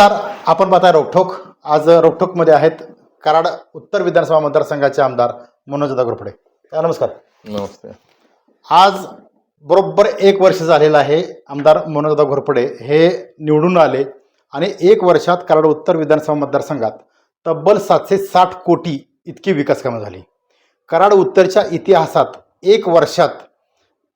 नमस्कार. आपण पाहताय रोकठोक. आज रोकठोकमध्ये आहेत कराड उत्तर विधानसभा मतदारसंघाचे आमदार मनोजदा घोरपडे नमस्कार. नमस्ते. आज बरोबर एक वर्ष झालेलं आहे आमदार मनोजदा घोरपडे हे निवडून आले आणि एक वर्षात कराड उत्तर विधानसभा मतदारसंघात तब्बल सातशे साठ कोटी इतकी विकास कामं झाली. कराड उत्तरच्या इतिहासात एक वर्षात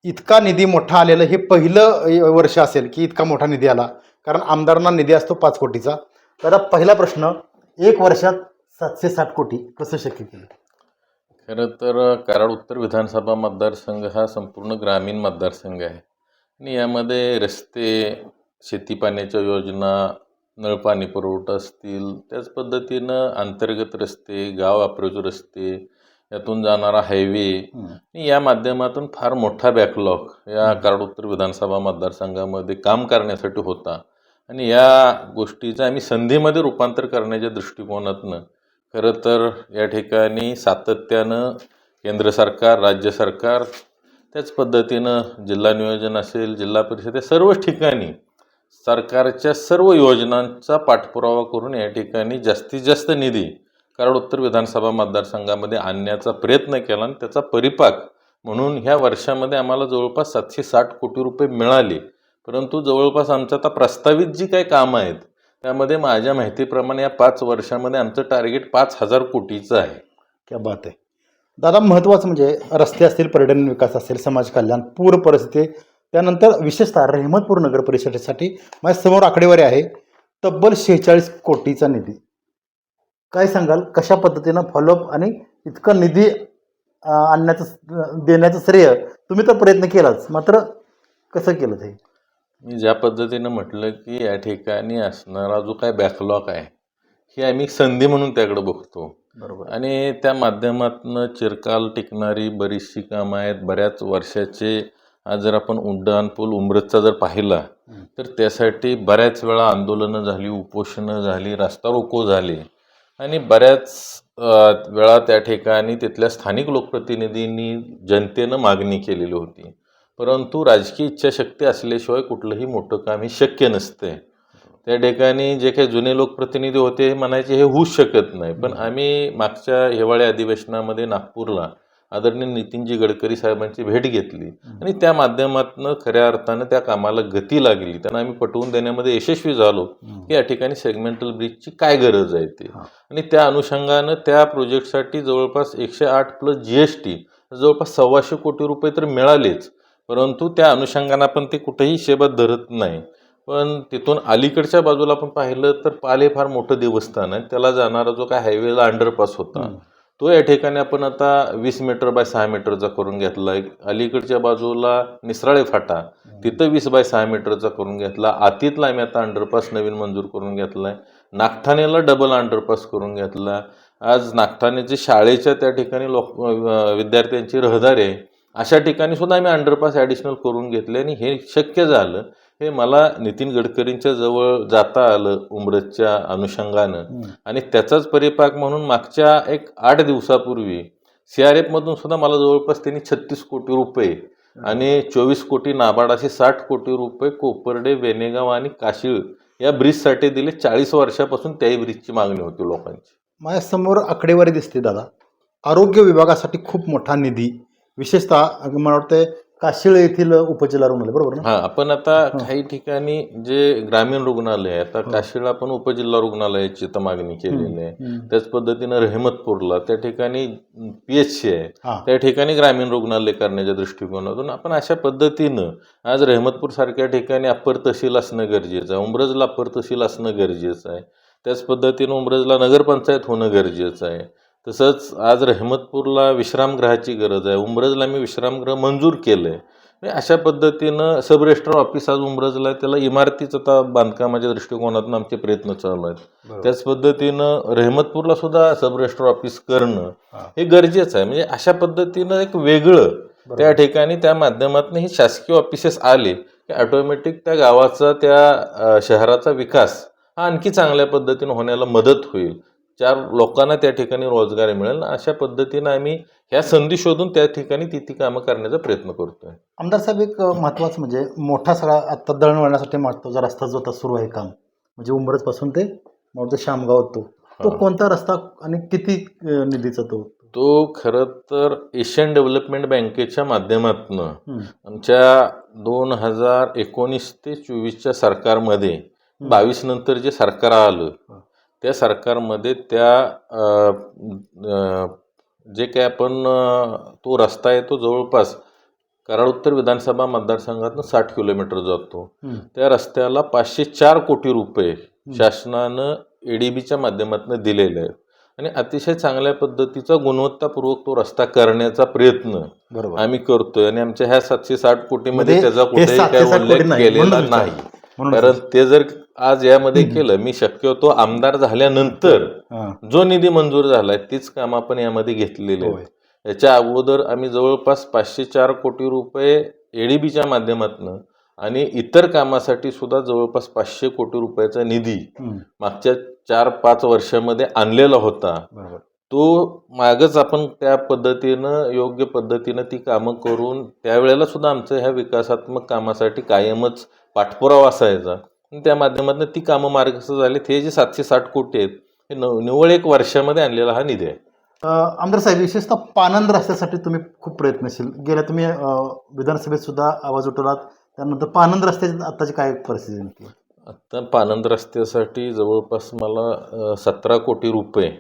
इतका निधी मोठा आलेलं हे पहिलं वर्ष असेल की इतका मोठा निधी आला. कारण आमदारांना निधी असतो पाच कोटीचा. तर आता प्रश्न एक वर्षात सातशे साठ कोटी कसं शक्य केलं? खरं तर कराड उत्तर विधानसभा मतदारसंघ हा संपूर्ण ग्रामीण मतदारसंघ आहे. आणि यामध्ये रस्ते शेती पाण्याच्या योजना नळपाणी पुरवठा असतील त्याच पद्धतीनं अंतर्गत रस्ते गाव अप्रोच रस्ते यातून जाणारा हायवे. आणि या माध्यमातून फार मोठा बॅकलॉग या कराड उत्तर विधानसभा मतदारसंघामध्ये काम करण्यासाठी होता. आणि या गोष्टीचं आम्ही संधीमध्ये रूपांतर करण्याच्या दृष्टिकोनातनं खरं तर या ठिकाणी सातत्यानं केंद्र सरकार राज्य सरकार त्याच पद्धतीनं जिल्हा नियोजन असेल जिल्हा परिषद या सर्वच ठिकाणी सरकारच्या सर्व योजनांचा पाठपुरावा करून या ठिकाणी जास्तीत जास्त निधी कारण उत्तर विधानसभा मतदारसंघामध्ये आणण्याचा प्रयत्न केला आणि त्याचा परिपाक म्हणून ह्या वर्षामध्ये आम्हाला जवळपास सातशे साठ कोटी रुपये मिळाले. परंतु जवळपास आमचं आता प्रस्तावित जी काही कामं आहेत त्यामध्ये माझ्या माहितीप्रमाणे या पाच वर्षामध्ये आमचं टार्गेट पाच हजार कोटीचं आहे. क्या बात आहे. दादा महत्त्वाचं म्हणजे रस्ते असतील पर्यटन विकास असेल समाज कल्याण पूर परिस्थिती त्यानंतर विशेषतः रहमतपूर नगर परिषदेसाठी माझ्यासमोर आकडेवारी आहे तब्बल शेहेचाळीस कोटीचा निधी. काय सांगाल? कशा पद्धतीनं फॉलोअप आणि इतका निधी आणण्याचं देण्याचं श्रेय तुम्ही तर प्रयत्न केलाच मात्र कसं केलं ते? मी ज्या पद्धतीनं म्हटलं की या ठिकाणी असणारा जो काय बॅकलॉग आहे ही आम्ही संधी म्हणून त्याकडे बघतो. बरोबर. आणि त्या माध्यमातनं चिरकाल टिकणारी बरीचशी कामं आहेत. बऱ्याच वर्षाचे आज जर आपण उड्डाण पूल उमरतचा जर पाहिला तर त्यासाठी बऱ्याच वेळा आंदोलनं झाली उपोषणं झाली रास्ता रोको झाले. आणि बऱ्याच वेळा त्या ठिकाणी तिथल्या स्थानिक लोकप्रतिनिधींनी जनतेनं मागणी केलेली होती. परंतु राजकीय इच्छाशक्ती असल्याशिवाय कुठलंही मोठं काम हे शक्य नसते. त्या ठिकाणी जे काही जुने लोकप्रतिनिधी होते हे म्हणायचे हे होऊच शकत नाही. पण आम्ही मागच्या हिवाळी अधिवेशनामध्ये नागपूरला आदरणीय नितीनजी गडकरी साहेबांची भेट घेतली. आणि त्या माध्यमातून खऱ्या अर्थानं त्या कामाला गती लागली. त्यांना आम्ही पटवून देण्यामध्ये यशस्वी झालो की या ठिकाणी सेगमेंटल ब्रिजची काय गरज आहे ते. आणि त्या अनुषंगानं त्या प्रोजेक्टसाठी जवळपास एकशे आठ प्लस जी एस टी जवळपास सव्वाशे कोटी रुपये तर मिळालेच. परंतु त्या अनुषंगानं पण ते कुठेही हिशेबात धरत नाही. पण तिथून अलीकडच्या बाजूला आपण पाहिलं तर पाले फार मोठं देवस्थान आहे. त्याला जाणारा जो काय हायवेला अंडरपास होता तो या ठिकाणी आपण आता वीस मीटर बाय सहा मीटरचा करून घेतला. आहे अलीकडच्या बाजूला निसराळे फाटा तिथं वीस बाय सहा मीटरचा करून घेतला. आतीतला आम्ही आता अंडरपास नवीन मंजूर करून घेतला आहे. नागठाणेला डबल अंडरपास करून घेतला. आज नागठाणेचे शाळेच्या त्या ठिकाणी लोक विद्यार्थ्यांची रहदारी आहे अशा ठिकाणी सुद्धा आम्ही अंडरपास ॲडिशनल करून घेतले आणि हे शक्य झालं. हे मला नितीन गडकरींच्या जवळ जाता आलं उमरतच्या अनुषंगानं. आणि त्याचाच परिपाक म्हणून मागच्या एक आठ दिवसापूर्वी सी आर एफमधून सुद्धा मला जवळपास त्यांनी छत्तीस कोटी रुपये आणि चोवीस कोटी नाबार्ड असे साठ कोटी रुपये कोपर्डे वेनेगाव आणि काशीळ या ब्रिजसाठी दिले. चाळीस वर्षापासून त्याही ब्रिजची मागणी होती लोकांची. माझ्यासमोर आकडेवारी दिसते दादा. आरोग्य विभागासाठी खूप मोठा निधी विशेषतः मला वाटतं काशिळ येथील उपजिल्हा रुग्णालय बरोबर ना? हा आपण आता काही ठिकाणी जे ग्रामीण रुग्णालय आहे आता काशीळला आपण उपजिल्हा रुग्णालयाची तर मागणी केलेली आहे. त्याच पद्धतीनं रहमतपूरला त्या ठिकाणी पी एच सी आहे. त्या ठिकाणी ग्रामीण रुग्णालय करण्याच्या दृष्टिकोनातून आपण अशा पद्धतीनं आज रहमतपूर सारख्या ठिकाणी अप्पर तहसील असणं गरजेचं आहे. उमरजला अप्पर तहसील असणं गरजेचं आहे. त्याच पद्धतीनं उमरजला नगरपंचायत होणं गरजेचं आहे. तसंच आज रहमतपूरला विश्रामगृहाची गरज आहे उमरजला मी विश्रामगृह मंजूर केलं आहे अशा पद्धतीनं सब रजिस्ट्रार ऑफिस आज उमरजला आहे त्याला इमारतीच आता बांधकामाच्या दृष्टिकोनातून आमचे प्रयत्न चालू आहेत. त्याच पद्धतीनं रहमतपूरला सुद्धा सब रजिस्ट्रार ऑफिस करणं हा. गरजेचं आहे म्हणजे अशा पद्धतीनं एक वेगळं. त्या ठिकाणी त्या माध्यमातून हे शासकीय ऑफिसेस आले की ऑटोमॅटिक त्या गावाचा त्या शहराचा विकास हा आणखी चांगल्या पद्धतीनं होण्याला मदत होईल चार लोकांना त्या ठिकाणी रोजगार मिळेल अशा पद्धतीनं आम्ही ह्या संधी शोधून त्या ठिकाणी ती ती कामं करण्याचा प्रयत्न करतोय आमदार साहेब एक महत्वाचं म्हणजे मोठा सगळा आता दळणवळणासाठी महत्त्वाचा रस्ता जो आता सुरू आहे काम म्हणजे उंबरजपासून ते मोठं शामगाव तो तो. कोणता रस्ता आणि किती निधीचा तो तो खरं तर एशियन डेव्हलपमेंट बँकेच्या माध्यमातून. आमच्या दोन हजार एकोणीस ते चोवीसच्या सरकारमध्ये बावीस नंतर जे सरकार आलं. त्या सरकारमध्ये त्या जे काय आपण तो रस्ता आहे तो जवळपास कराड उत्तर विधानसभा मतदारसंघातून साठ किलोमीटर जातो. त्या रस्त्याला पाचशे चार कोटी रुपये शासनानं एडीबीच्या माध्यमातून दिलेले आहेत. आणि अतिशय चांगल्या पद्धतीचा गुणवत्तापूर्वक तो रस्ता करण्याचा प्रयत्न बरोबर. आम्ही करतोय. आणि आमच्या ह्या सातशे साठ कोटीमध्ये मध्ये त्याचा कुठेही साठ उल्लेख केलेला नाही. कारण ते जर आज यामध्ये केलं मी शक्यतो आमदार झाल्यानंतर. जो निधी मंजूर झालाय तीच कामं आपण यामध्ये घेतलेली. आहेत याच्या अगोदर आम्ही जवळपास पाचशे चार कोटी रुपये एडीबीच्या माध्यमातून आणि इतर कामासाठी सुद्धा जवळपास पाचशे कोटी रुपयाचा निधी. मागच्या चार पाच वर्षामध्ये आणलेला होता तो मागच आपण त्या पद्धतीनं योग्य पद्धतीनं ती कामं करून त्यावेळेला सुद्धा आमचं ह्या विकासात्मक कामासाठी कायमच पाठपुरावा असायचा त्या माध्यमातून ती कामं मार्गस्थ झाली हे जे सातशे साठ कोटी आहेत हे नव- निव्वळ एक वर्षामध्ये आणलेला हा निधी आहे आमदार साहेब विशेषतः पानंद रस्त्यासाठी तुम्ही खूप प्रयत्नशील गेल्या तुम्ही विधानसभेत सुद्धा आवाज उठवलात त्यानंतर पानंद रस्त्याची आताची काय परिस्थिती नेमकी? आता पानंद रस्त्यासाठी जवळपास मला सतरा कोटी रुपये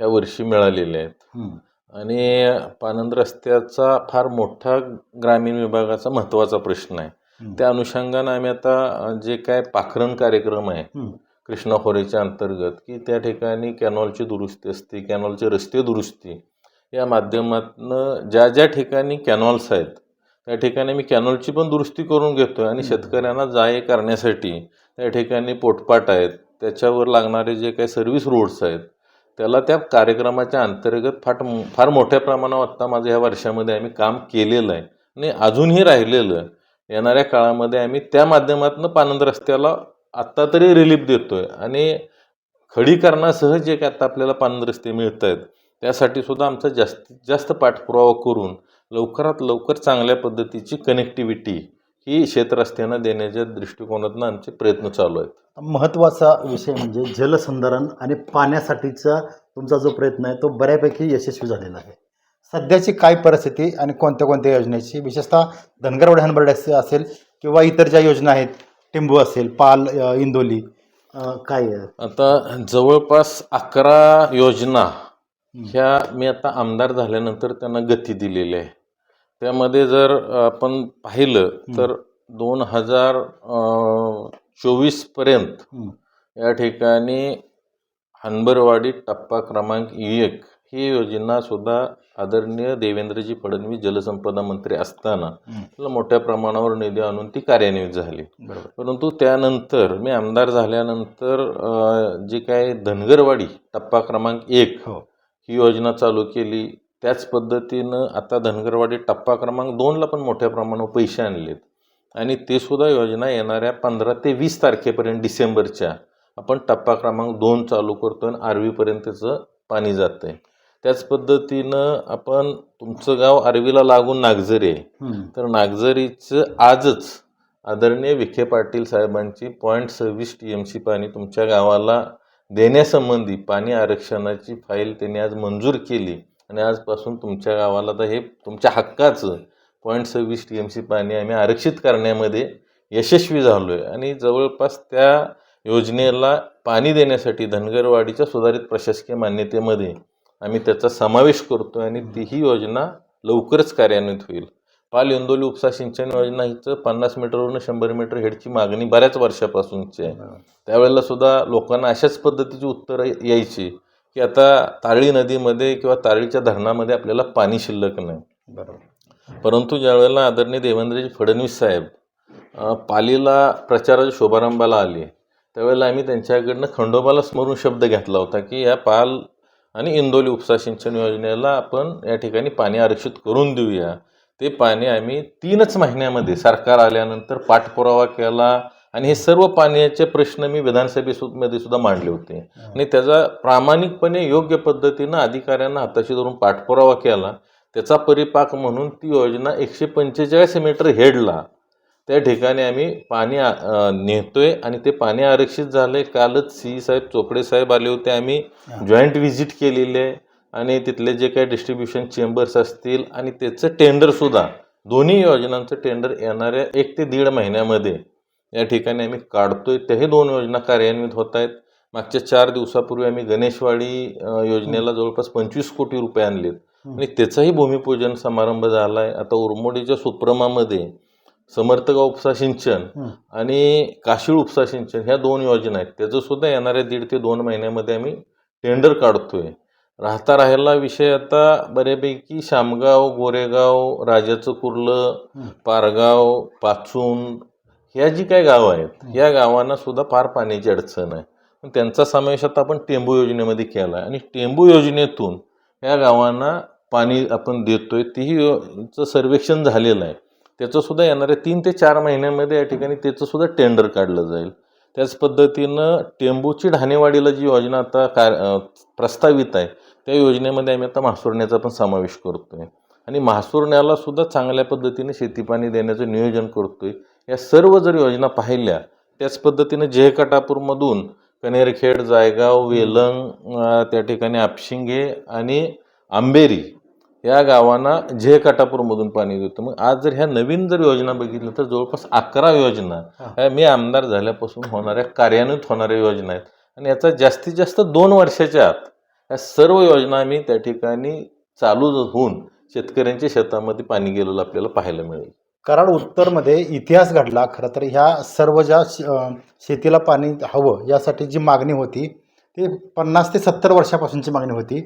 या वर्षी मिळालेले आहेत. आणि पानंद रस्त्याचा फार मोठा ग्रामीण विभागाचा महत्त्वाचा प्रश्न आहे. त्या अनुषंगानं आम्ही आता जे काय पाखरण कार्यक्रम आहे. कृष्णा खोरेच्या अंतर्गत की त्या ठिकाणी कॅनॉलची दुरुस्ती असते कॅनॉलचे रस्ते दुरुस्ती या माध्यमातनं ज्या ज्या ठिकाणी कॅनॉल्स आहेत त्या ठिकाणी मी कॅनॉलची पण दुरुस्ती करून घेतो आणि शेतकऱ्यांना जा ये करण्यासाठी त्या ठिकाणी पोटपाट आहेत त्याच्यावर लागणारे जे काही सर्व्हिस रोड्स आहेत त्याला त्या कार्यक्रमाच्या अंतर्गत फार फार मोठ्या प्रमाणावर आत्ता माझं ह्या वर्षामध्ये आम्ही काम केलेलं आहे आणि अजूनही राहिलेलं येणाऱ्या काळामध्ये आम्ही त्या माध्यमातून पानंद रस्त्याला आत्ता तरी रिलीफ देतोय. आणि खडीकरणासह जे काय आता आपल्याला पानंद रस्ते मिळत आहेत त्यासाठी सुद्धा आमचा जास्तीत जास्त पाठपुरावा करून लवकरात लवकर चांगल्या पद्धतीची कनेक्टिव्हिटी ही शेतरस्त्यांना देण्याच्या दृष्टिकोनातून आमचे प्रयत्न चालू आहेत. महत्त्वाचा विषय म्हणजे जलसंधारण आणि पाण्यासाठीचा तुमचा जो प्रयत्न आहे तो बऱ्यापैकी यशस्वी झालेला आहे. सध्याची काय परिस्थिती आणि कोणत्या कोणत्या योजनेची विशेषतः धनगरवाडी हनबर्डे असेल किंवा इतर ज्या योजना आहेत टिंबू असेल पाल इंदोली काय? आता जवळपास अकरा योजना ह्या मी आता आमदार झाल्यानंतर त्यांना गती दिलेली आहे त्यामध्ये जर आपण पाहिलं तर दोन हजार चोवीसपर्यंत. या ठिकाणी हनबरवाडी टप्पा क्रमांक एक ही योजना सुद्धा आदरणीय देवेंद्रजी फडणवीस जलसंपदा मंत्री असताना. त्याला मोठ्या प्रमाणावर निधी आणून ती कार्यान्वित झाली. परंतु त्यानंतर मी आमदार झाल्यानंतर जी काय धनगरवाडी टप्पा क्रमांक एक हो. ही योजना चालू केली. त्याच पद्धतीनं आता धनगरवाडी टप्पा क्रमांक दोनला पण मोठ्या प्रमाणावर पैसे आणलेत. आणि ते सुद्धा योजना येणाऱ्या पंधरा ते वीस तारखेपर्यंत डिसेंबरच्या आपण टप्पा क्रमांक दोन चालू करतो आणि आर्वीपर्यंतचं पाणी जातं आहे त्याच पद्धतीनं आपण तुमचं गाव आर्वीला लागून नागझरी आहे. तर नागझरीचं आजच आदरणीय विखे पाटील साहेबांची पॉईंट सव्वीस टी एम सी पाणी तुमच्या गावाला देण्यासंबंधी पाणी आरक्षणाची फाईल त्यांनी आज मंजूर केली. आणि आजपासून तुमच्या गावाला तर हे तुमच्या हक्काचं पॉईंट सव्वीस टी एम सी पाणी आम्ही आरक्षित करण्यामध्ये यशस्वी झालो आहे आणि जवळपास त्या योजनेला पाणी देण्यासाठी धनगरवाडीच्या सुधारित प्रशासकीय मान्यतेमध्ये आम्ही त्याचा समावेश करतो आणि तीही योजना लवकरच कार्यान्वित होईल. पाल इंदोली उपसा सिंचन योजना हिचं पन्नास मीटरवरून शंभर मीटर हेडची मागणी बऱ्याच वर्षापासूनची आहे. त्यावेळेला सुद्धा लोकांना अशाच पद्धतीची उत्तरं यायची की आता तारळी नदीमध्ये किंवा तारळीच्या धरणामध्ये आपल्याला पाणी शिल्लक नाही. बरोबर. परंतु ज्यावेळेला आदरणीय देवेंद्रजी फडणवीस साहेब पालीला प्रचाराच्या शुभारंभाला आले त्यावेळेला आम्ही त्यांच्याकडनं खंडोबाला स्मरून शब्द घेतला होता की या पाल आणि इंदोली उपसा सिंचन योजनेला आपण या ठिकाणी पाणी आरक्षित करून देऊया. ते पाणी आम्ही तीनच महिन्यामध्ये सरकार आल्यानंतर पाठपुरावा केला आणि हे सर्व पाण्याचे प्रश्न मी विधानसभेमध्ये सुद्धा मांडले होते. आणि त्याचा प्रामाणिकपणे योग्य पद्धतीनं अधिकाऱ्यांना हाताशी धरून पाठपुरावा केला. त्याचा परिपाक म्हणून ती योजना एकशे पंचेचाळीस मीटर हेडला. त्या ठिकाणी आम्ही पाणी आ- अ, नेतोय आणि ते पाणी आरक्षित झालंय. कालच सी साहेब चोपडे साहेब आले होते. आम्ही जॉईंट व्हिजिट केलेली आहे. आणि तिथले जे काही डिस्ट्रीब्युशन चेंबर्स असतील आणि त्याचं टेंडरसुद्धा दोन्ही योजनांचं टेंडर येणाऱ्या एक ते दीड महिन्यामध्ये या ठिकाणी आम्ही काढतोय. त्याही दोन योजना कार्यान्वित होत आहेत. मागच्या चार दिवसापूर्वी आम्ही गणेशवाडी योजनेला जवळपास पंचवीस कोटी रुपये आणलेत. आणि त्याचाही भूमिपूजन समारंभ झाला आहे आता उरमोडीच्या सुप्रमामध्ये समर्थगाव उपसा सिंचन. आणि काशीळ उपसा सिंचन ह्या दोन योजना आहेत. त्याचं सुद्धा येणाऱ्या दीड ते दोन महिन्यामध्ये आम्ही टेंडर काढतोय. राहता राहिला विषय आता बऱ्यापैकी शामगाव गोरेगाव राजाचं कुर्लं. पारगाव पाचून ह्या जी काही गावं आहेत या गावांना सुद्धा फार पाण्याची अडचण आहे. पण त्यांचा समावेश आता आपण टेंबू योजनेमध्ये केला आहे आणि टेंबू योजनेतून या गावांना पाणी आपण देतोय. तीही सर्वेक्षण झालेलं आहे. त्याचंसुद्धा येणाऱ्या तीन ते चार महिन्यामध्ये या ठिकाणी त्याचंसुद्धा टेंडर काढलं जाईल. त्याच पद्धतीनं टेंबूची ढाणेवाडीला जी योजना आता कार प्रस्तावित आहे त्या योजनेमध्ये आम्ही आता महासुरण्याचा पण समावेश करतोय. आणि महासुरण्याला सुद्धा चांगल्या पद्धतीने शेतीपाणी देण्याचं नियोजन करतोय. या सर्व जर योजना पाहिल्या त्याच पद्धतीनं जयकटापूरमधून कनेरखेड जायगाव वेलंग त्या ठिकाणी आपशिंगे आणि आंबेरी या गावांना झे काटापूरमधून पाणी देतो मग आज जर ह्या नवीन जर योजना बघितल्या तर जवळपास अकरा योजना. ह्या मी आमदार झाल्यापासून होणाऱ्या कार्यान्वित होणाऱ्या योजना आहेत. आणि याचा जास्तीत जास्त दोन वर्षाच्या आत ह्या सर्व योजना आम्ही त्या ठिकाणी चालू होऊन शेतकऱ्यांच्या शेतामध्ये पाणी गेलेलं आपल्याला पाहायला मिळेल. कराड उत्तरमध्ये इतिहास घडला. खरं तर ह्या सर्व ज्या शेतीला पाणी हवं यासाठी जी मागणी होती ती पन्नास ते सत्तर वर्षापासूनची मागणी होती.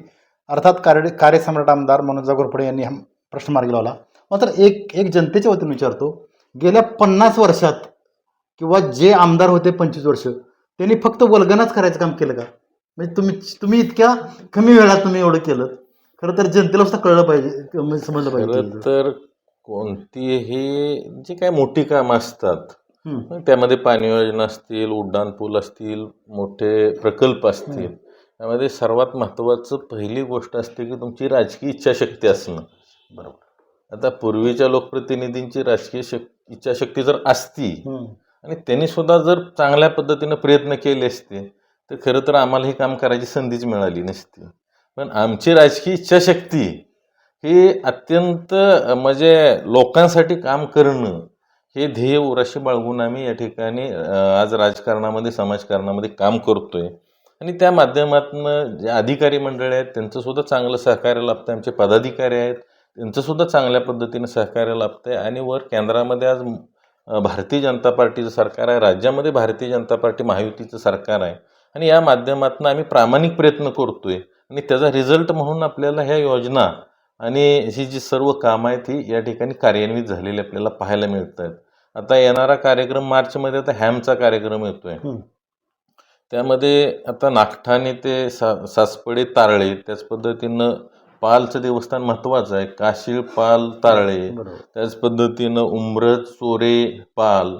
अर्थात कार्य कार्यसम्राट आमदार मनोज घोरपडे यांनी हा प्रश्न मार्गी लावला. मात्र एक एक जनतेच्या वतीने विचारतो गेल्या पन्नास वर्षात किंवा जे आमदार होते पंचवीस वर्ष त्यांनी फक्त वल्गनाच करायचं काम केलं का? म्हणजे तुम्ही तुम्ही इतक्या कमी वेळात तुम्ही एवढं केलं. खरं तर जनतेला सुद्धा कळलं पाहिजे म्हणजे समजलं पाहिजे तर कोणतीही जी काय मोठी कामं असतात त्यामध्ये पाणी योजना असतील उड्डाण पूल असतील मोठे प्रकल्प असतील त्यामध्ये सर्वात महत्त्वाचं पहिली गोष्ट असते की तुमची राजकीय इच्छाशक्ती असणं. बरोबर. आता पूर्वीच्या लोकप्रतिनिधींची राजकीय शक इच्छाशक्ती जर असती. आणि त्यांनी सुद्धा जर चांगल्या पद्धतीनं प्रयत्न केले असते तर खरं तर आम्हाला ही काम करायची संधीच मिळाली नसती. पण आमची राजकीय इच्छाशक्ती ही अत्यंत म्हणजे लोकांसाठी काम करणं हे ध्येय उराशी बाळगून आम्ही या ठिकाणी आज राजकारणामध्ये समाजकारणामध्ये काम करतोय. आणि त्या माध्यमातून जे अधिकारी मंडळ आहेत त्यांचंसुद्धा चांगलं सहकार्य लाभतं आमचे पदाधिकारी आहेत त्यांचंसुद्धा चांगल्या पद्धतीनं सहकार्य लाभतंय. आणि वर केंद्रामध्ये आज भारतीय जनता पार्टीचं सरकार आहे. राज्यामध्ये भारतीय जनता पार्टी महायुतीचं सरकार आहे. आणि या माध्यमातून आम्ही प्रामाणिक प्रयत्न करतोय. आणि त्याचा रिझल्ट म्हणून आपल्याला ह्या योजना आणि ही जी सर्व कामं आहेत ही या ठिकाणी कार्यान्वित झालेली आपल्याला पाहायला मिळत आहेत आता येणारा कार्यक्रम मार्चमध्ये आता हॅमचा कार्यक्रम येतोय. त्यामध्ये आता नागठाणे ते सा सासपडे तारळे त्याच पद्धतीनं पालचं देवस्थान महत्त्वाचं आहे. काशीळ पाल तारळे त्याच पद्धतीनं उमरज चोरे पाल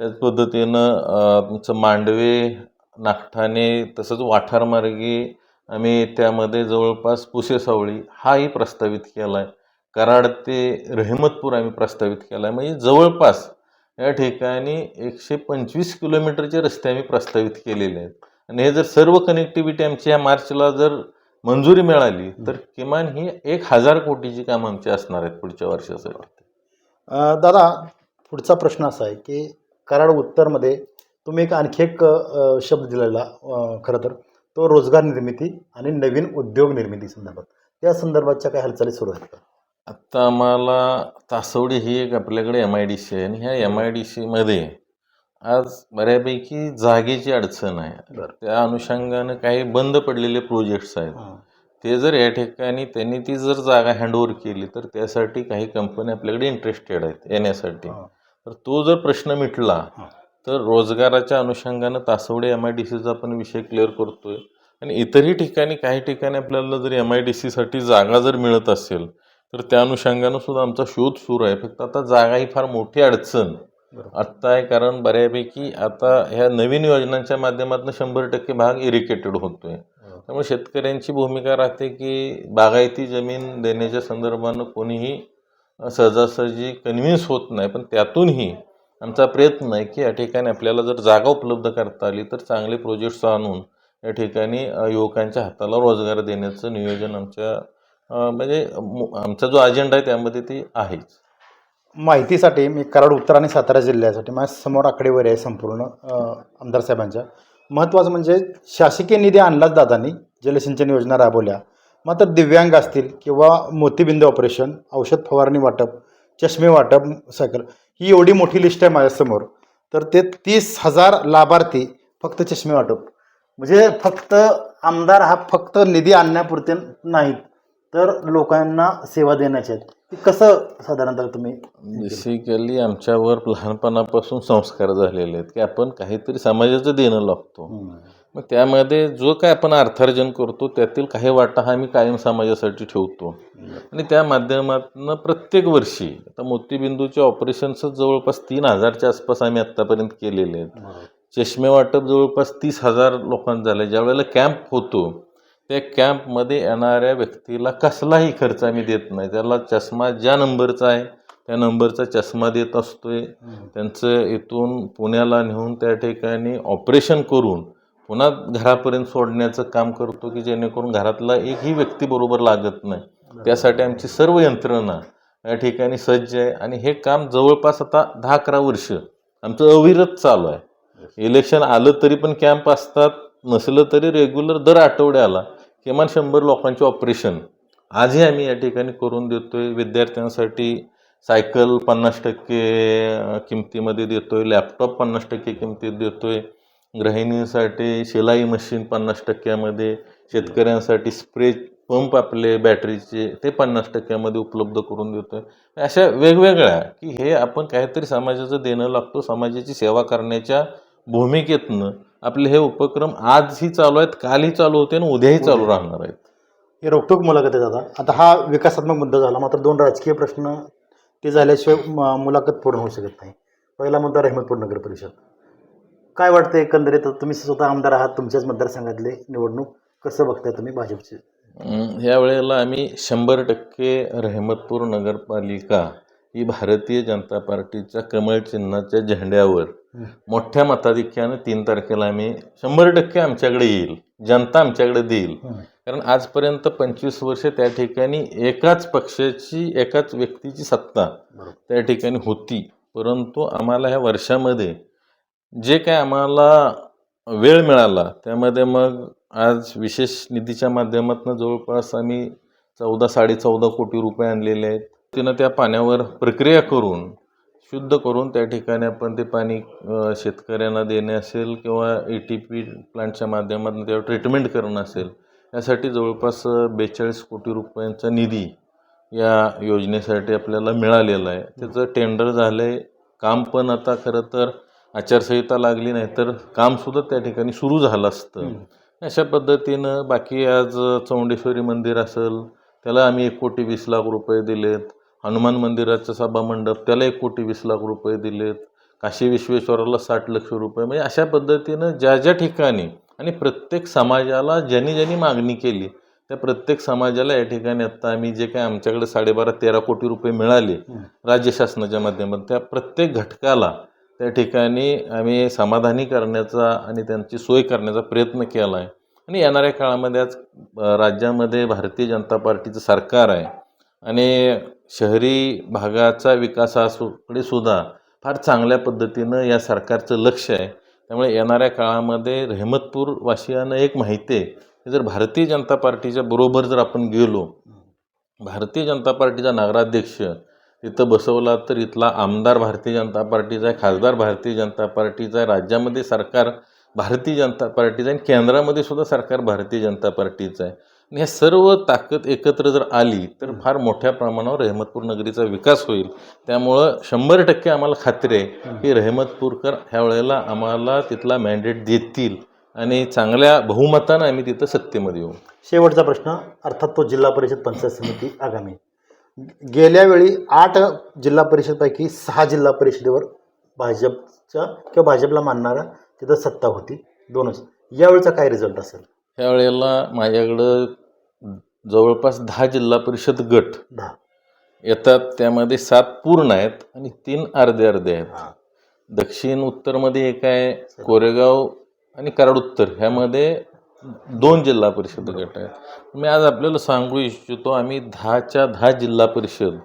त्याच पद्धतीनं तुमचं मांडवे नागठाणे तसंच वाठारमार्गे आम्ही त्यामध्ये जवळपास पुसेसावळी हाही प्रस्तावित केला आहे कराड ते रहिमतपूर आम्ही प्रस्तावित केला आहे म्हणजे जवळपास या ठिकाणी एकशे पंचवीस किलोमीटरचे रस्ते आम्ही प्रस्तावित केलेले आहेत. आणि हे जर सर्व कनेक्टिव्हिटी आमची या मार्चला जर मंजुरी मिळाली तर किमान ही एक हजार कोटीची कामं आमची असणार आहेत पुढच्या वर्षासाठी. वाटतं दादा पुढचा प्रश्न असा आहे की कराड उत्तरमध्ये तुम्ही एक आणखी एक शब्द दिलेला खरं तर तो रोजगार निर्मिती आणि नवीन उद्योग निर्मिती संदर्भात. त्या संदर्भातच्या काही हालचाली सुरू आहेत का? आत्ता आम्हाला तासवडी ही एक आपल्याकडे एम आय डी सी आहे आणि ह्या एम आय डी सीमध्ये आज बऱ्यापैकी जागेची अडचण आहे. त्या अनुषंगानं काही बंद पडलेले प्रोजेक्ट्स आहेत. ते जर या ठिकाणी त्यांनी ती जर जागा हँडओव्हर केली तर त्यासाठी काही कंपनी आपल्याकडे इंटरेस्टेड आहेत येण्यासाठी. तर तो जर प्रश्न मिटला. तर रोजगाराच्या अनुषंगानं तासवडे एम आय डी सीचा आपण विषय क्लिअर करतोय आणि इतरही ठिकाणी काही ठिकाणी आपल्याला जर एम आय डी सीसाठी जागा जर मिळत असेल तर त्या अनुषंगानं सुद्धा आमचा शोध सुरू आहे. फक्त आता जागा ही फार मोठी अडचण. आत्ता आहे कारण बऱ्यापैकी आता ह्या नवीन योजनांच्या माध्यमातून शंभर टक्के भाग इरिकेटेड होतोय. त्यामुळे शेतकऱ्यांची भूमिका राहते की बागायती जमीन देण्याच्या संदर्भानं कोणीही सहजासहजी कन्व्हिन्स होत नाही. पण त्यातूनही आमचा प्रयत्न आहे की या ठिकाणी आपल्याला जर जागा उपलब्ध करता आली तर चांगले प्रोजेक्ट्स आणून या ठिकाणी युवकांच्या हाताला रोजगार देण्याचं नियोजन आमच्या म्हणजे आमचा जो अजेंडा आहे त्यामध्ये ती आहेच. माहितीसाठी मी कराड उत्तर आणि सातारा जिल्ह्यासाठी माझ्यासमोर आकडेवारी आहे संपूर्ण आमदार साहेबांच्या. महत्त्वाचं म्हणजे शासकीय निधी आणलाच दादांनी जलसिंचन योजना राबवल्या. मात्र दिव्यांग असतील किंवा मोतीबिंदू ऑपरेशन औषध फवारणी वाटप चष्मे वाटप सायकल ही एवढी मोठी लिस्ट आहे माझ्यासमोर तर ते तीस हजार लाभार्थी फक्त चष्मे वाटप. म्हणजे फक्त आमदार हा फक्त निधी आणण्यापुरते नाहीत. तर लोकांना सेवा देण्याचे आहेत. कसं साधारणतः तुम्ही बेसिकली आमच्यावर लहानपणापासून संस्कार झालेले आहेत की आपण काहीतरी समाजाचं देणं लागतो. मग त्यामध्ये जो काय आपण अर्थार्जन करतो त्यातील काही वाटा हा मी कायम समाजासाठी ठेवतो. आणि त्या माध्यमातून प्रत्येक वर्षी आता मोतीबिंदूचे ऑपरेशन्स जवळपास तीन हजारच्या आसपास आम्ही आत्तापर्यंत केलेले आहेत. चष्मे वाटप जवळपास तीस हजार लोकांचं झालं ज्या वेळेला कॅम्प होतो त्या कॅम्पमध्ये येणाऱ्या व्यक्तीला कसलाही खर्च आम्ही देत नाही. त्याला चष्मा ज्या नंबरचा आहे त्या नंबरचा चष्मा देत असतोय. त्यांचं इथून पुण्याला नेऊन त्या ठिकाणी ऑपरेशन करून पुन्हा घरापर्यंत सोडण्याचं काम करतो की जेणेकरून घरातला एकही व्यक्ती बरोबर लागत नाही. त्यासाठी आमची सर्व यंत्रणा या ठिकाणी सज्ज आहे. आणि हे काम जवळपास आता दहा अकरा वर्ष आमचं अविरत चालू आहे. इलेक्शन आलं तरी पण कॅम्प असतात. नसलं तरी रेग्युलर दर आठवड्याला किमान शंभर लोकांचे ऑपरेशन आजही आम्ही या ठिकाणी करून देतोय. विद्यार्थ्यांसाठी सायकल पन्नास टक्के किमतीमध्ये किमतीमध्ये देतोय. लॅपटॉप पन्नास टक्के किमतीत देतोय. गृहिणींसाठी शिलाई मशीन पन्नास टक्क्यामध्ये शेतकऱ्यांसाठी स्प्रे पंप आपले बॅटरीचे ते पन्नास टक्क्यामध्ये उपलब्ध करून देतोय. अशा वेगवेगळ्या की हे आपण काहीतरी समाजाचं देणं लागतो. समाजाची सेवा करण्याच्या भूमिकेतनं आपले हे उपक्रम आजही चालू आहेत कालही चालू होते आणि उद्याही चालू राहणार आहेत. हे रोखोक मुलाखत आहे दादा. आता हा विकासात्मक मुद्दा झाला. मात्र दोन राजकीय प्रश्न ते झाल्याशिवाय मुलाखत पूर्ण होऊ शकत नाही. पहिला मुद्दा रहमतपूर नगर परिषद. काय वाटतं एकंदरीत? तुम्ही स्वतः आमदार आहात तुमच्याच मतदारसंघातले निवडणूक. कसं बघताय तुम्ही भाजपची? अं, ह्या वेळेला आम्ही शंभर टक्के रहमतपूर नगरपालिका ही भारतीय जनता पार्टीच्या कमळ चिन्हाच्या झेंड्यावर. मोठ्या मताधिक्यानं तीन तारखेला आम्ही शंभर टक्के आमच्याकडे येईल. जनता आमच्याकडे देईल. कारण आजपर्यंत पंचवीस वर्ष त्या ठिकाणी एकाच पक्षाची एकाच व्यक्तीची सत्ता त्या ठिकाणी होती. परंतु आम्हाला ह्या वर्षामध्ये जे काय आम्हाला वेळ मिळाला त्यामध्ये मग आज विशेष निधीच्या माध्यमातून जवळपास आम्ही चौदा साडेचौदा कोटी रुपये आणलेले आहेत. तिनं त्या पाण्यावर प्रक्रिया करून शुद्ध करून त्या ठिकाणी आपण ते पाणी शेतकऱ्यांना देणे असेल किंवा ए टी पी प्लांटच्या माध्यमातून त्यावर ट्रीटमेंट करणं असेल यासाठी जवळपास बेचाळीस कोटी रुपयांचा निधी या योजनेसाठी आपल्याला मिळालेला आहे. त्याचं टेंडर झालं आहे काम पण आता खरं तर आचारसंहिता लागली नाही तर कामसुद्धा त्या ठिकाणी सुरू झालं असतं. अशा पद्धतीनं बाकी आज चौंडेश्वरी मंदिर असेल त्याला आम्ही एक कोटी वीस लाख रुपये दिलेत. हनुमान मंदिराचं सभामंडप त्याला एक कोटी वीस लाख रुपये दिलेत. काशी विश्वेश्वराला साठ लक्ष रुपये. म्हणजे अशा पद्धतीनं ज्या ज्या ठिकाणी आणि प्रत्येक समाजाला ज्यांनी ज्यांनी मागणी केली त्या प्रत्येक समाजाला या ठिकाणी आत्ता आम्ही जे काय आमच्याकडे साडेबारा तेरा कोटी रुपये मिळाले राज्य शासनाच्या माध्यमातून त्या प्रत्येक घटकाला त्या ठिकाणी आम्ही समाधानी करण्याचा आणि त्यांची सोय करण्याचा प्रयत्न केला आहे आणि येणाऱ्या काळामध्ये आज राज्यामध्ये भारतीय जनता पार्टीचं सरकार आहे. आणि शहरी भागाचा विकासाकडे सुद्धा फार चांगल्या पद्धतीनं या सरकारचं लक्ष आहे. त्यामुळे येणाऱ्या काळामध्ये रहमतपूर वासियांना एक माहिती आहे की जर भारतीय जनता पार्टीच्या बरोबर जर आपण गेलो भारतीय जनता पार्टीचा नगराध्यक्ष तिथं बसवला तर इथला आमदार भारतीय जनता पार्टीचा आहे खासदार भारतीय जनता पार्टीचा आहे राज्यामध्ये सरकार भारतीय जनता पार्टीचं आहे आणि केंद्रामध्ये सुद्धा सरकार भारतीय जनता पार्टीचं आहे. आणि ह्या सर्व ताकद एकत्र जर आली तर फार मोठ्या प्रमाणावर रहमतपूर नगरीचा विकास होईल. त्यामुळं शंभर टक्के आम्हाला खात्री आहे की रहमतपूरकर ह्या वेळेला आम्हाला तिथला मॅन्डेट देतील आणि चांगल्या बहुमतानं आम्ही तिथं सत्तेमध्ये येऊ. शेवटचा प्रश्न अर्थात तो जिल्हा परिषद पंचायत समिती आगामी. गेल्या वेळी आठ जिल्हा परिषदपैकी सहा जिल्हा परिषदेवर भाजपच्या किंवा भाजपला मानणारा तिथं सत्ता होती दोनच. यावेळचा काय रिझल्ट असेल? ह्या वेळेला माझ्याकडं जवळपास दहा जिल्हा परिषद गट येतात. त्यामध्ये सात पूर्ण आहेत आणि तीन अर्धे अर्धे आहेत. दक्षिण उत्तरमध्ये एक आहे कोरेगाव आणि कराड उत्तर. ह्यामध्ये दोन जिल्हा परिषद गट आहेत. मी आज आपल्याला सांगू इच्छितो आम्ही दहाच्या दहा जिल्हा परिषद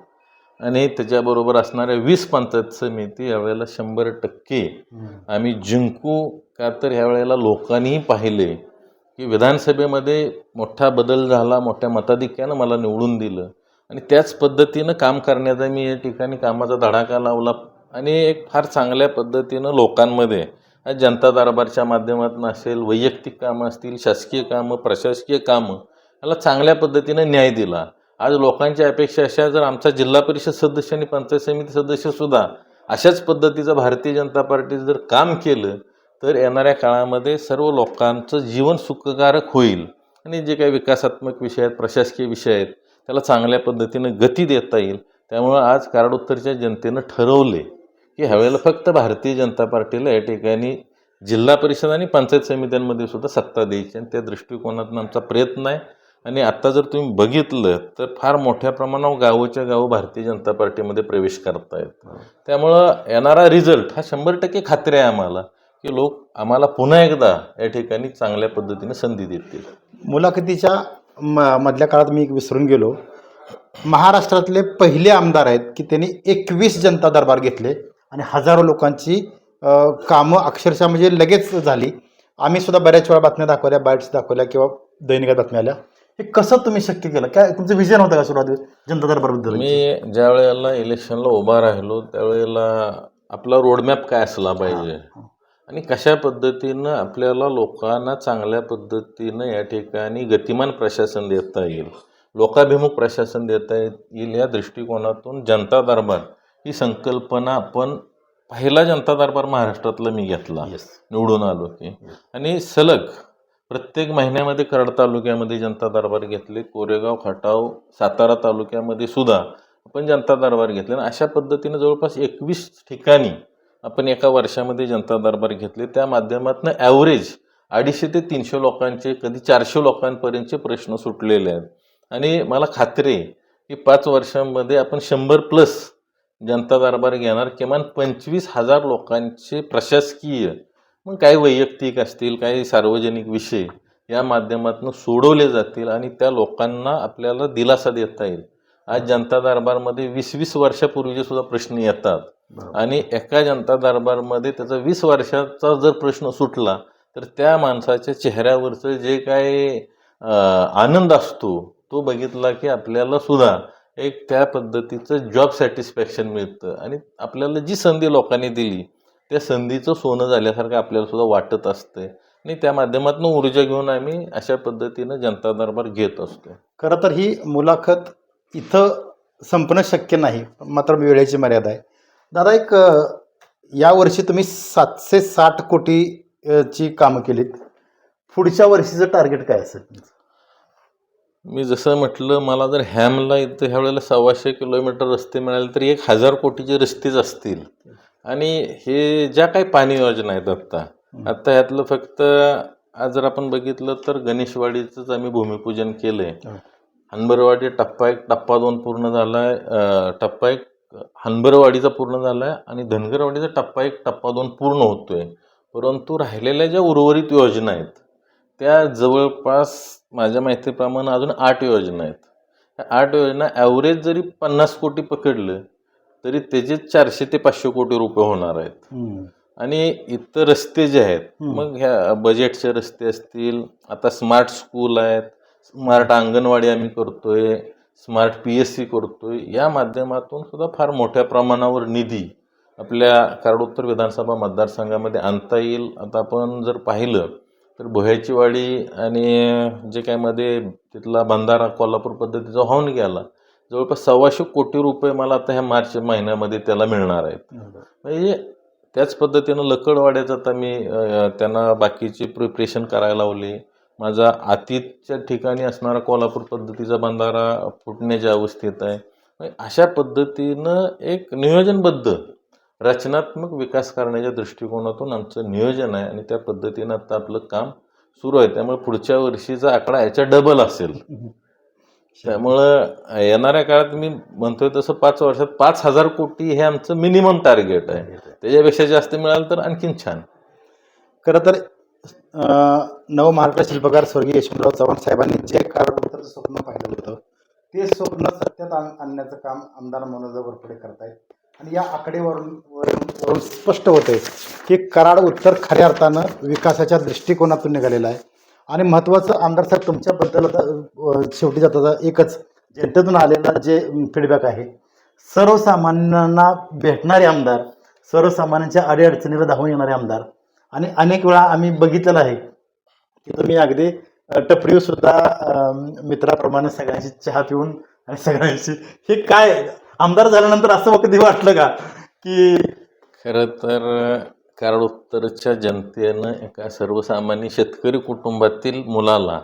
आणि त्याच्याबरोबर असणाऱ्या वीस पंचायत समिती यावेळेला शंभर टक्के. आम्ही जिंकू का तर ह्यावेळेला लोकांनीही पाहिले. की विधानसभेमध्ये मोठा बदल झाला मोठ्या मताधिक्यानं मला निवडून दिलं. आणि त्याच पद्धतीनं काम करण्याचा मी या ठिकाणी कामाचा धडाका लावला आणि एक फार चांगल्या पद्धतीनं लोकांमध्ये जनता दरबारच्या माध्यमातून असेल वैयक्तिक कामं असतील शासकीय कामं प्रशासकीय कामं याला चांगल्या पद्धतीनं न्याय दिला. आज लोकांच्या अपेक्षा अशा जर आमचा जिल्हा परिषद सदस्य आणि पंचायत समिती सदस्यसुद्धा अशाच पद्धतीचं भारतीय जनता पार्टीचं जर काम केलं तर येणाऱ्या काळामध्ये सर्व लोकांचं जीवन सुखकारक होईल. आणि जे काही विकासात्मक विषय आहेत प्रशासकीय विषय आहेत त्याला चांगल्या पद्धतीनं गती देता येईल. त्यामुळं आज काराडोत्तरच्या जनतेनं ठरवले की ह्यावेळेला फक्त भारतीय जनता पार्टीला या ठिकाणी जिल्हा परिषद आणि पंचायत समित्यांमध्ये सुद्धा सत्ता द्यायची आणि त्या दृष्टिकोनातून आमचा प्रयत्न आहे. आणि आत्ता जर तुम्ही बघितलं तर फार मोठ्या प्रमाणावर गावोच्या गावं भारतीय जनता पार्टीमध्ये प्रवेश करतायत. त्यामुळं येणारा रिझल्ट हा शंभर टक्के खात्री आहे आम्हाला. की लोक आम्हाला पुन्हा एकदा या ठिकाणी चांगल्या पद्धतीने संधी देतील. मुलाखतीच्या म मधल्या काळात मी एक विसरून गेलो. महाराष्ट्रातले पहिले आमदार आहेत की त्यांनी एकवीस जनता दरबार घेतले आणि हजारो लोकांची कामं अक्षरशः म्हणजे लगेच झाली. आम्ही सुद्धा बऱ्याच वेळा बातम्या दाखवल्या बाईट्स दाखवल्या किंवा दैनिकात बातम्या आल्या. हे कसं तुम्ही शक्य केलं? काय तुमचं विजन होतं का सुरुवात जनता दरबारबद्दल? मी ज्या वेळेला इलेक्शनला उभा राहिलो त्यावेळेला आपला रोडमॅप काय असला पाहिजे? आणि कशा पद्धतीनं आपल्याला लोकांना चांगल्या पद्धतीनं या ठिकाणी गतिमान प्रशासन देता येईल लोकाभिमुख प्रशासन देता येईल या दृष्टिकोनातून जनता दरबार ही संकल्पना आपण पहिला जनता दरबार महाराष्ट्रातला मी घेतला येस निवडून आलो की. आणि सलग प्रत्येक महिन्यामध्ये कराड तालुक्यामध्ये जनता दरबार घेतले कोरेगाव खटाव सातारा तालुक्यामध्ये सुद्धा आपण जनता दरबार घेतले. आणि अशा पद्धतीने जवळपास एकवीस ठिकाणी आपण एका वर्षामध्ये जनता दरबार घेतले त्या माध्यमातून ॲव्हरेज अडीचशे ते तीनशे लोकांचे कधी चारशे लोकांपर्यंतचे प्रश्न सुटलेले आहेत. आणि मला खात्री आहे की पाच वर्षांमध्ये आपण शंभर प्लस जनता दरबार घेणार किमान पंचवीस हजार लोकांचे प्रशासकीय मग काही वैयक्तिक असतील काही सार्वजनिक विषय या माध्यमातून सोडवले जातील आणि त्या लोकांना आपल्याला दिलासा देता येईल. आज जनता दरबारमध्ये वीस वीस वर्षापूर्वीचे सुद्धा प्रश्न येतात. आणि एका जनता दरबारमध्ये त्याचा वीस वर्षाचा जर प्रश्न सुटला तर त्या माणसाच्या चेहऱ्यावरचं जे काय आनंद असतो तो बघितला की आपल्याला सुद्धा एक त्या पद्धतीचं जॉब सॅटिस्फॅक्शन मिळतं. आणि आपल्याला जी संधी लोकांनी दिली त्या संधीचं सोनं झाल्यासारखं आपल्याला सुद्धा वाटत असते. आणि त्या माध्यमातून ऊर्जा घेऊन आम्ही अशा पद्धतीनं जनता दरबार घेत असतो. खरं तर ही मुलाखत इथं संपणं शक्य नाही मात्र वेळेची मर्यादा आहे. दादा एक यावर्षी तुम्ही सातशे साठ कोटी ची कामं केलीत. पुढच्या वर्षीचं टार्गेट काय असेल मी जसं म्हटलं मला जर हॅमला इथं ह्या वेळेला सव्वाशे किलोमीटर रस्ते मिळाले तर एक हजार कोटीचे रस्तेच असतील. आणि हे ज्या काही पाणी योजना आहेत आत्ता आत्ता ह्यातलं फक्त आज जर आपण बघितलं तर गणेशवाडीचंच आम्ही भूमिपूजन केलं आहे. हनबरवाडी टप्पा एक टप्पा दोन पूर्ण झाला आहे टप्पा एक हनबरवाडीचा पूर्ण झाला आहे आणि धनगरवाडीचा टप्पा एक टप्पा दोन पूर्ण होतोय परंतु राहिलेल्या ज्या उर्वरित योजना आहेत त्या जवळपास माझ्या माहितीप्रमाणे अजून आठ योजना आहेत त्या आठ योजना ॲव्हरेज जरी पन्नास कोटी पकडलं तरी त्याचे चारशे ते पाचशे कोटी रुपये होणार आहेत. आणि इतर रस्ते जे आहेत. मग ह्या बजेटचे रस्ते असतील आता स्मार्ट स्कूल आहेत स्मार्ट अंगणवाडी आम्ही करतोय स्मार्ट पी एस सी करतो आहे या माध्यमातून सुद्धा फार मोठ्या प्रमाणावर निधी आपल्या कारडोत्तर विधानसभा मतदारसंघामध्ये आणता येईल. आता आपण जर पाहिलं तर भोयाचीवाडी आणि जे काय मध्ये तिथला बंधारा कोल्हापूर पद्धतीचा होऊन गेला जवळपास सव्वाशे कोटी रुपये मला आता ह्या मार्च महिन्यामध्ये त्याला मिळणार आहेत. म्हणजे त्याच पद्धतीनं लकडवाड्याचं आता मी त्यांना बाकीची प्रिपरेशन करायला लावली. माझा आतीच्या ठिकाणी असणारा कोल्हापूर पद्धतीचा बंधारा फुटण्याच्या अवस्थेत आहे म्हणजे अशा पद्धतीनं एक नियोजनबद्ध रचनात्मक विकास करण्याच्या दृष्टिकोनातून आमचं नियोजन आहे आणि त्या पद्धतीनं आता आपलं काम सुरू आहे. त्यामुळे पुढच्या वर्षीचा आकडा याच्या डबल असेल. त्यामुळं येणाऱ्या काळात मी म्हणतोय तसं पाच वर्षात पाच हजार कोटी हे आमचं मिनिमम टार्गेट आहे. त्याच्यापेक्षा जास्त मिळालं तर आणखीन छान. खरं तर नव महाराष्ट्र शिल्पकार स्वर्गीय यशवंतराव चव्हाण साहेबांनी जे कारडोत्तरचं स्वप्न पाहिलं होतं ते स्वप्न सत्यात आण- आणण्याचं काम आमदार मनोज घोरपडे करतायत. आणि या आकडेवरून वरून वरून स्पष्ट होते की कराड उत्तर खऱ्या अर्थानं विकासाच्या दृष्टिकोनातून निघालेलं आहे. आणि महत्त्वाचं आमदार साहेब तुमच्याबद्दल आता शेवटी शेवटी जाता एकच जनतेतून आलेला जे फीडबॅक आहे सर्वसामान्यांना भेटणारे आमदार सर्वसामान्यांच्या अडीअडचणीला धावून येणारे आमदार आणि अनेक वेळा आम्ही बघितलेलं आहे. की तुम्ही अगदी टपरीव सुद्धा मित्राप्रमाणे सगळ्यांची चहा पिऊन आणि सगळ्यांशी हे काय आमदार झाल्यानंतर असं कधी वाटलं का? की खरं तर कारण उत्तरच्या जनतेनं एका सर्वसामान्य शेतकरी कुटुंबातील मुलाला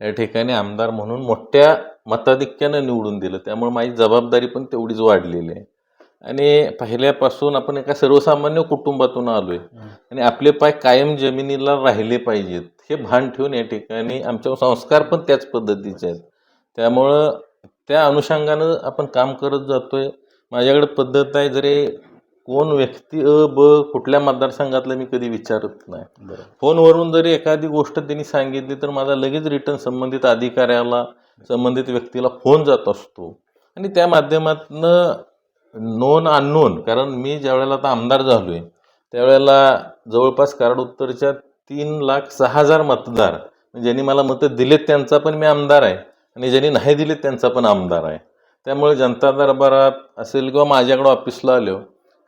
या ठिकाणी आमदार म्हणून मोठ्या मताधिक्यानं निवडून दिलं. त्यामुळे माझी जबाबदारी पण तेवढीच वाढलेली आहे. आणि पहिल्यापासून आपण एका सर्वसामान्य कुटुंबातून आलोय. आणि आपले पाय कायम जमिनीला राहिले पाहिजेत हे भान ठेवून या ठिकाणी आमचे संस्कार पण त्याच पद्धतीचे आहेत. त्यामुळं त्या अनुषंगानं आपण काम करत जातोय. माझ्याकडे पद्धत आहे जरी कोण व्यक्ती अ ब कुठल्या मतदारसंघातलं मी कधी विचारत नाही. फोनवरून जरी एखादी गोष्ट त्यांनी सांगितली तर माझा लगेच रिटर्न संबंधित अधिकाऱ्याला संबंधित व्यक्तीला फोन जात असतो. आणि त्या माध्यमातनं नोन अननोन कारण मी ज्यावेळेला आता आमदार झालो आहे त्यावेळेला जवळपास कराड उत्तरच्या तीन लाख सहा हजार मतदार ज्यांनी मला मतं दिलेत त्यांचा पण मी आमदार आहे आणि ज्यांनी नाही दिलेत त्यांचा पण आमदार आहे. त्यामुळे जनता दरबारात असेल किंवा माझ्याकडं ऑफिसला आलो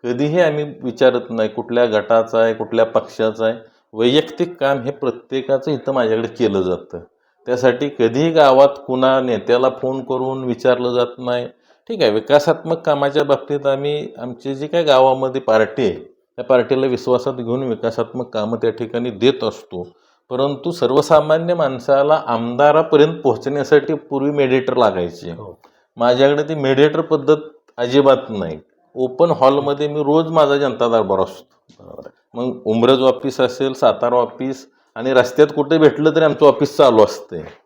कधीही आम्ही विचारत नाही कुठल्या गटाचा आहे कुठल्या पक्षाचा आहे. वैयक्तिक काम हे प्रत्येकाचं इथं माझ्याकडे केलं जातं. त्यासाठी कधीही गावात कुणा नेत्याला फोन करून विचारलं जात नाही. ठीक आहे. विकासात्मक कामाच्या बाबतीत आम्ही आमची जी काय गावामध्ये पार्टी आहे त्या पार्टीला विश्वासात घेऊन विकासात्मक कामं त्या ठिकाणी देत असतो. परंतु सर्वसामान्य माणसाला आमदारापर्यंत पोहोचण्यासाठी पूर्वी मेडिएटर लागायचे. हो. माझ्याकडे ती मेडिएटर पद्धत अजिबात नाही. ओपन हॉलमध्ये मी रोज माझा जनता दरबार असतो. मग उमरज ऑफिस असेल सातारा ऑफिस आणि रस्त्यात कुठे भेटलं तरी आमचं ऑफिस चालू असते.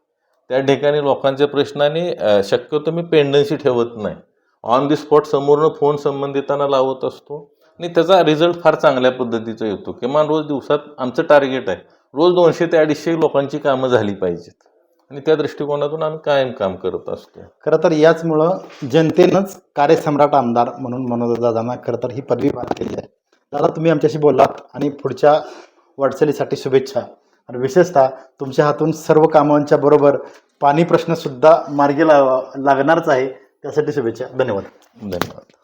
त्या ठिकाणी लोकांच्या प्रश्नाने शक्यतो मी पेंडन्सी ठेवत नाही. ऑन दी स्पॉट समोरनं फोन संबंधितांना लावत असतो आणि त्याचा रिझल्ट फार चांगल्या पद्धतीचा येतो. किमान रोज दिवसात आमचं टार्गेट आहे. रोज दोनशे ते अडीचशे लोकांची कामं झाली पाहिजेत. आणि त्या दृष्टिकोनातून आम्ही कायम काम करत असतो खरं तर याचमुळं जनतेनंच कार्यसम्राट आमदार म्हणून मनोज दादांना खरं तर ही पदवी पार केली आहे. दादा तुम्ही आमच्याशी बोललात आणि पुढच्या वाटचालीसाठी शुभेच्छा. आणि विशेषतः तुमच्या हातून सर्व कामांच्या बरोबर पाणी प्रश्नसुद्धा मार्गी लावा लागणारच आहे. त्यासाठी शुभेच्छा. धन्यवाद. धन्यवाद.